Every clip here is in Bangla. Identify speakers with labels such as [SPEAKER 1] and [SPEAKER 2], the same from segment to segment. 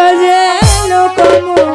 [SPEAKER 1] সাজে কমলা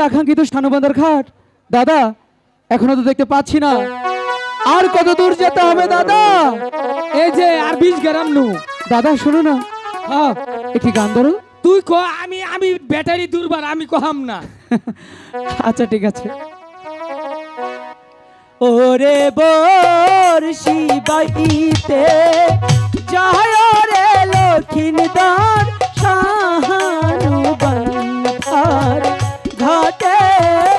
[SPEAKER 2] আকাঙ্ক্ষিত স্থানবান্ধার ঘাট। দাদা এখনও তো দেখতে পাচ্ছি না। আর কত দূর যেতে হবে দাদা?
[SPEAKER 3] এই যে আর বিশ গ্রাম নু।
[SPEAKER 2] দাদা শোনো না।
[SPEAKER 3] হ্যাঁ
[SPEAKER 2] একটি গান ধরো?
[SPEAKER 3] তুই ক আমি আমি ব্যাটারি দুর্বার আমি কহাম না।
[SPEAKER 2] আচ্ছা ঠিক আছে। ওরে বর্ষি বাইতে যায় রে লক্ষিণদার শাহানু বন্ধার। ঘাটে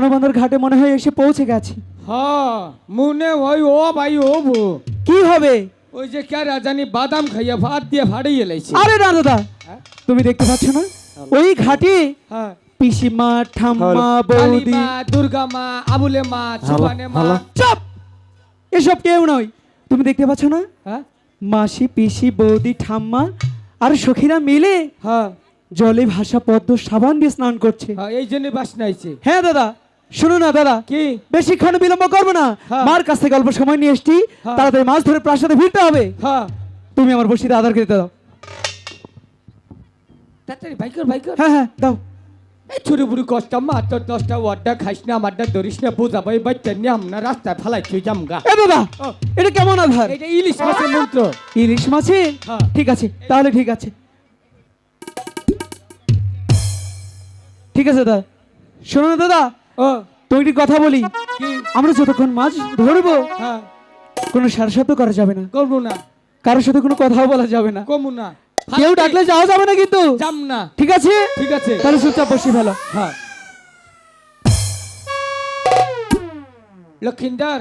[SPEAKER 2] স্থানবান্ধার ঘাটে মনে হয় এসে পৌঁছে গেছি।
[SPEAKER 3] হ্যাঁ মনে হয় ও ভাই ও বো
[SPEAKER 2] কি হবে?
[SPEAKER 3] ওই যে কে রাজানি বাদাম খাইয়া ভাত দিয়ে ভাড়িয়ে লাইছে
[SPEAKER 2] আরে না দাদা
[SPEAKER 3] হ্যাঁ?
[SPEAKER 2] তুমি দেখতে পাচ্ছ না? ওই ঘাটে
[SPEAKER 3] হ্যাঁ।
[SPEAKER 2] পিসিমা ঠাম্মা বৌদি।
[SPEAKER 3] দুর্গা মা আবুলে মা সুবানে মা।
[SPEAKER 2] চপ! এসব কেউ নয়। তুমি দেখতে পাচ্ছ না?
[SPEAKER 3] হ্যাঁ?
[SPEAKER 2] মাসি পিসি বৌদি ঠাম্মা আর সখীরা মিলে
[SPEAKER 3] হ্যাঁ।
[SPEAKER 2] জলে ভাসা পদ্ম সাবান দিয়ে স্নান করছে।
[SPEAKER 3] হ্যাঁ এই জন্য বাস নাইছে
[SPEAKER 2] হ্যাঁ দাদা। শোনো না দাদা।
[SPEAKER 3] কি?
[SPEAKER 2] বেশিক্ষণ বিলম্ব করব না।
[SPEAKER 3] হ্যাঁ।
[SPEAKER 2] মার কাছ থেকে অল্প সময় নিয়ে এসছি।
[SPEAKER 3] হ্যাঁ।
[SPEAKER 2] তাড়াতাড়ি মাছ ধরে প্রাসাদে ফিরতে হবে।
[SPEAKER 3] হ্যাঁ।
[SPEAKER 2] তুমি আমার বসিতে আধার খেতে দাও।
[SPEAKER 3] তাড়াতাড়ি বাইকর বাইকর
[SPEAKER 2] হ্যাঁ হ্যাঁ দাও।
[SPEAKER 3] এই ছুরি বুড়ি কষ্ট মার তোর দশটা ওয়ার্ডটা খাইস না আমারটা ধরিস না বোঝা ভাই বাচ্চা নিয়ে আমরা রাস্তায় ফালাই ছুই জামগা
[SPEAKER 2] এ দাদা এটা কেমন আধার?
[SPEAKER 3] এটা ইলিশ মাছের মন্ত্র।
[SPEAKER 2] ইলিশ মাছে। ঠিক আছে তাহলে ঠিক আছে। ঠিক আছে দাদা। শোনো না দাদা। একটি কথা বলি। আমরা যতক্ষণ মাছ ধরবো
[SPEAKER 3] হ্যাঁ।
[SPEAKER 2] কোনো করা যাবে না।
[SPEAKER 3] করব না।
[SPEAKER 2] কারোর সাথে কোনো কথাও বলা যাবে না।
[SPEAKER 3] কমু না।
[SPEAKER 2] কেউ ডাকলে যাওয়া যাবে না কিন্তু।
[SPEAKER 3] যাম না।
[SPEAKER 2] ঠিক আছে?
[SPEAKER 3] ঠিক আছে।
[SPEAKER 2] তাহলে চুপচাপ বসে ফেলো।
[SPEAKER 3] হ্যাঁ। লক্ষিন্দর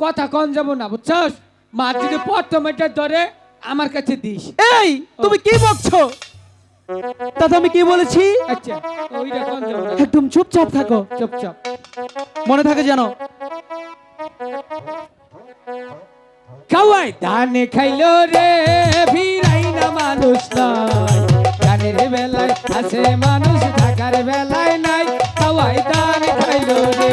[SPEAKER 3] কথা কন যাব না বুঝছস? মাছ যদি প্রথমে ধরে আমার কাছে দিস।
[SPEAKER 2] এই তুমি কি বকছো? তাতে আমি কি বলেছি?
[SPEAKER 3] আচ্ছা
[SPEAKER 2] একদম চুপচাপ থাকো।
[SPEAKER 3] চুপ চুপ
[SPEAKER 2] মনে থাকে জানো
[SPEAKER 3] খাওয়াই ধানে খাইলো রে ভিড়াই না মানুষ নাই। ধানের বেলায় আছে মানুষ থাকার বেলায় নাই। খাওয়াই ধান খাইলো রে।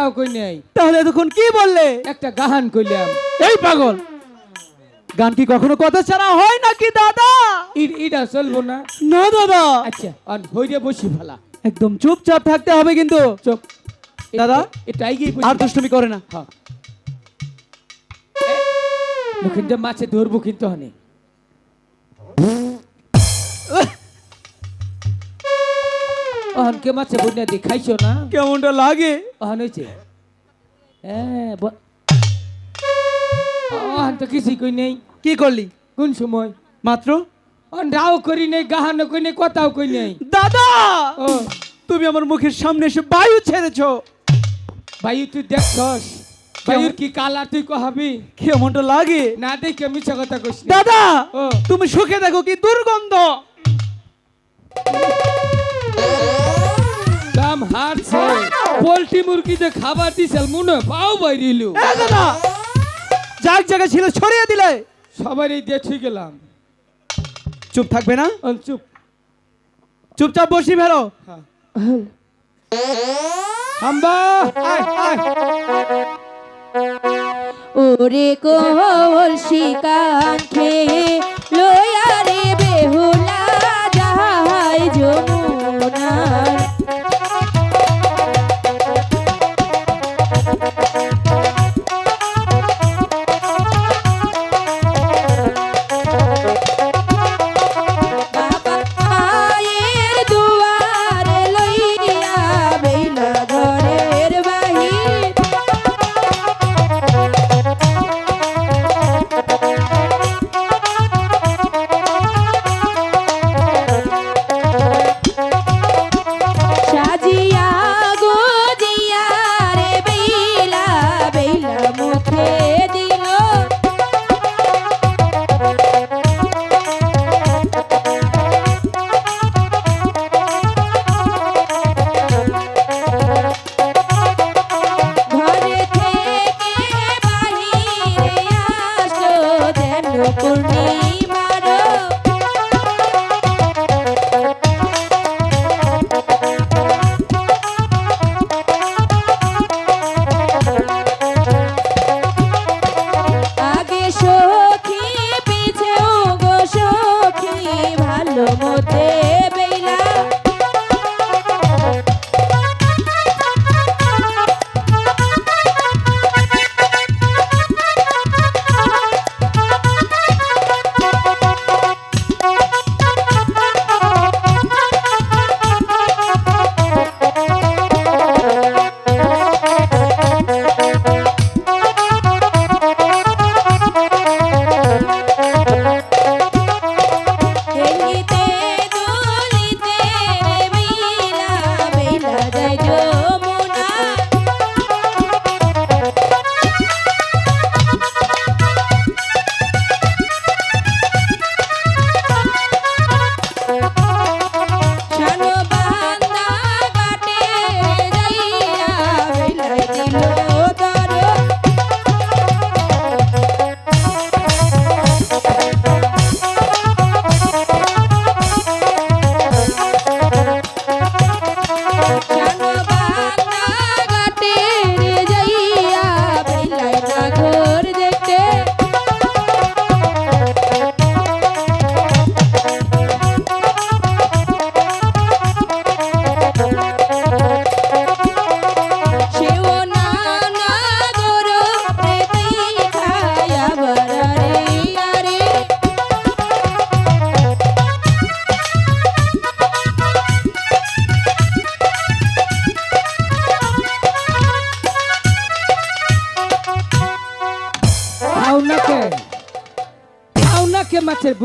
[SPEAKER 3] কথাও কই নেই।
[SPEAKER 2] তাহলে এতক্ষণ কি বললে?
[SPEAKER 3] একটা গাহান কইলাম।
[SPEAKER 2] এই পাগল! গান কি কখনো কথা ছাড়া হয় নাকি দাদা?
[SPEAKER 3] ইড ইডা চলবো না।
[SPEAKER 2] না দাদা।
[SPEAKER 3] আচ্ছা আর হইরে বসি ফেলা
[SPEAKER 2] একদম চুপচাপ থাকতে হবে কিন্তু।
[SPEAKER 3] চুপ।
[SPEAKER 2] দাদা?
[SPEAKER 3] এটা এগিয়ে
[SPEAKER 2] আর দুষ্টুমি করে না।
[SPEAKER 3] হ্যাঁ মুখিনটা মাছে ধরবো কিন্তু হনে। অহনকে মাছে বন্যা দিয়ে খাইছো না
[SPEAKER 2] কেমনটা লাগে
[SPEAKER 3] অহন হয়েছে হ্যাঁ অহন তো কিছুই কই নেই
[SPEAKER 2] কি করলি
[SPEAKER 3] কোন সময়
[SPEAKER 2] মাত্র
[SPEAKER 3] অহন রাও করি নেই গাহানো কই নেই কথাও কই নেই
[SPEAKER 2] দাদা তুমি আমার মুখের সামনে এসে বায়ু ছেড়েছো
[SPEAKER 3] ভাই তুই দেখছস ভাইয়ের কি কালার তুই কহাবি
[SPEAKER 2] কেমনটা লাগে
[SPEAKER 3] না দেখে মিছা কথা কইস না
[SPEAKER 2] দাদা। তুমি সুখে দেখো কি দুর্গন্ধ
[SPEAKER 3] দাম হারছে পোল্ট্রি মুরগিতে খাবার দিছিল মনে পাও বাইরিলু।
[SPEAKER 2] এ দাদা যাক জায়গা ছিল ছড়িয়ে দিলে।
[SPEAKER 3] সবারই দেখে গেলাম।
[SPEAKER 2] চুপ থাকবে না?
[SPEAKER 3] চুপ।
[SPEAKER 2] চুপচাপ বসি
[SPEAKER 3] হাম্বা আয় আয়।
[SPEAKER 1] ওরে কোল শিকার খেয়ে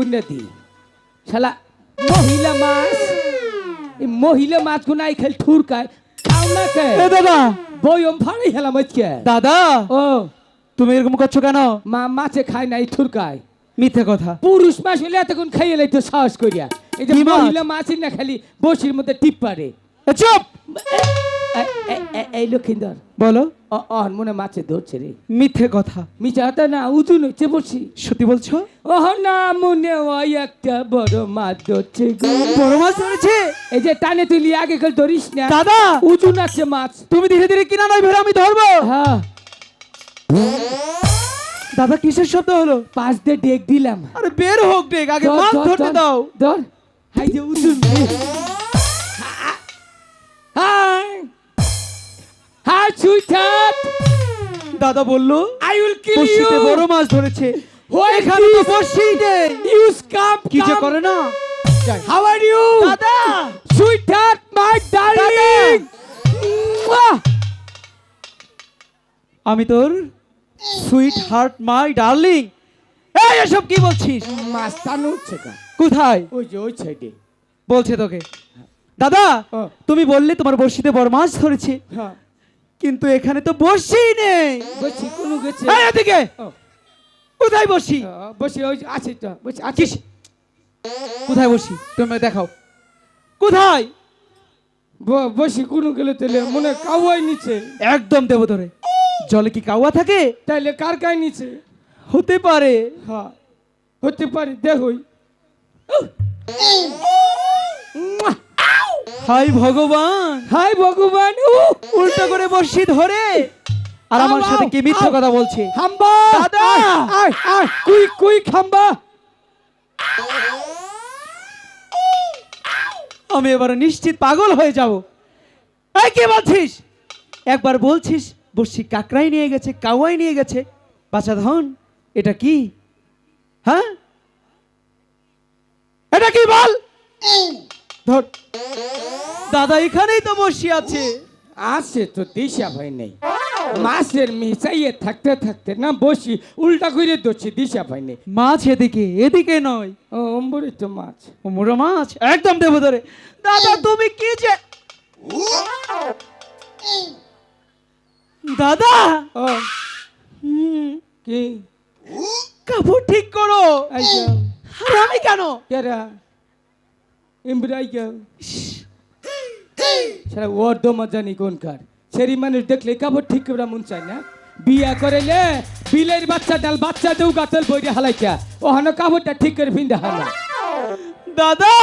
[SPEAKER 3] বুনিয়াদি শালা মহিলা মাছ। এই মহিলা মাছ গুনাই খেল ঠুরকায়। খাও না কে?
[SPEAKER 2] এ দাদা।
[SPEAKER 3] বয়ম ফাড়ি হেলাম আজকে।
[SPEAKER 2] দাদা।
[SPEAKER 3] ও।
[SPEAKER 2] তুমি এরকম করছ কেন?
[SPEAKER 3] মা মাছে খায় নাই ঠুরকায়।
[SPEAKER 2] মিথ্যে কথা।
[SPEAKER 3] পুরুষ মাছ হলে এতক্ষণ খাইয়ে লাইতো সাহস করিয়া। এই যে
[SPEAKER 2] কি মাছ?
[SPEAKER 3] মহিলা মাছ না খালি বসির মধ্যে টিপ পারে।
[SPEAKER 2] এ, চুপ!
[SPEAKER 3] এই লক্ষিন্দর।
[SPEAKER 2] বলো।
[SPEAKER 3] অহন মনে মাছে ধরছে রে।
[SPEAKER 2] মিথ্যে কথা।
[SPEAKER 3] মিছা হতা না উজুন হচ্ছে বসি
[SPEAKER 2] সত্যি বলছো?
[SPEAKER 3] ওহ না মনে হয় একটা বড় মাছ ধরছে
[SPEAKER 2] বড় মাছ ধরেছে?
[SPEAKER 3] এই যে টানে তুলি আগে কাল ধরিস না।
[SPEAKER 2] দাদা!
[SPEAKER 3] উজুন আছে মাছ।
[SPEAKER 2] তুমি ধীরে ধীরে কিনা নয় ভেবে আমি ধরবো।
[SPEAKER 3] হ্যাঁ।
[SPEAKER 2] দাদা কিসের শব্দ হলো?
[SPEAKER 3] পাঁচ দিয়ে ডেক দিলাম।
[SPEAKER 2] আরে বের হোক ডেক আগে মাছ ধরতে দাও।
[SPEAKER 3] ধর। হাই যে উজুন হাই। হাই সুইটার
[SPEAKER 2] দাদা বলল
[SPEAKER 3] আই উইল কিল ইউ
[SPEAKER 2] বড় মাছ ধরেছে। এখানে তো বর্ষি নেই।
[SPEAKER 3] ইউজ কাম
[SPEAKER 2] কি যে করে না?
[SPEAKER 3] হাউ আর ইউ
[SPEAKER 2] দাদা!
[SPEAKER 3] সুইটার মাই ডার্লিং
[SPEAKER 2] আমি তোর সুইট হার্ট মাই ডার্লিং এই এসব কি বলছিস? কোথায়?
[SPEAKER 3] ওই যে ওই সাইডে।
[SPEAKER 2] বলছে তোকে। দাদা। তুমি বললে তোমার বর্ষিতে বড় মাছ ধরেছে।
[SPEAKER 3] হ্যাঁ।
[SPEAKER 2] কিন্তু এখানে তো বর্ষি নেই।
[SPEAKER 3] বসি কোন গেছে
[SPEAKER 2] এই এদিকে।
[SPEAKER 3] ও,
[SPEAKER 2] কোথায় বসি?
[SPEAKER 3] বসি ওই যে আছে তো বসি আছে।
[SPEAKER 2] কিস? কোথায় বসি? তুমি দেখাও। কোথায়?
[SPEAKER 3] ব- বসি কোন গেলে তেলে মনে কাউয়াই নিচে।
[SPEAKER 2] একদম দেব ধরে জলে কি কাওয়া থাকে?
[SPEAKER 3] তাইলে কার কাই নিচে?
[SPEAKER 2] হতে পারে।
[SPEAKER 3] হ্যাঁ হতে পারে দেখই
[SPEAKER 2] হাই ভগবান।
[SPEAKER 3] হাই ভগবান
[SPEAKER 2] উল্টো করে বসি ধরে। আর আমার সাথে কি মিথ্যা। কথা বলছে?
[SPEAKER 3] হাম্বা
[SPEAKER 2] দাদা!
[SPEAKER 3] আয়, আয় আয় কুই কুই খাম্বা
[SPEAKER 2] আমি এবার নিশ্চিত পাগল হয়ে যাব। এই কি বলছিস? একবার বলছিস বসি কাকরাই নিয়ে গেছে কাওয়াই নিয়ে গেছে। বাচ্চা ধন এটা কি? হ্যাঁ? এটা কি বল? ধর। দাদা এখানেই তো বসি আছে।
[SPEAKER 3] আছে তো দিশা ভাই নেই। মাছের মিশাইয়ে থাকতে থাকতে না বসি উল্টা করে দোছি দিশা ভাই নেই।
[SPEAKER 2] মাছ এদিকে এদিকে নয়।
[SPEAKER 3] ও অম্বরে তো মাছ।
[SPEAKER 2] ও মাছ একদম দেবো ধরে দাদা তুমি কি যে দাদা!
[SPEAKER 3] ও
[SPEAKER 2] হুম,
[SPEAKER 3] কি?
[SPEAKER 2] কাপড় ঠিক করো। আমি কেন?
[SPEAKER 3] কেরা? ইমরাই যাও। সারা ওর দো মজানি কোনকার সেরি মানুষ দেখলে কাপড় ঠিক করে মন চায় না। বিয়া করেলে বিলের বাচ্চা ডাল বাচ্চা দেউ গাতল বইরে হালাইকা। ওখানে কাপড়টা ঠিক করে ফিন্দা হালা।
[SPEAKER 2] দাদা!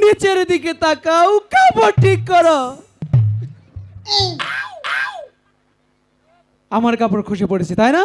[SPEAKER 2] নিচের দিকে তাকাও কাপড় ঠিক করো। আমার কাপড় খসে পড়েছে তাই না?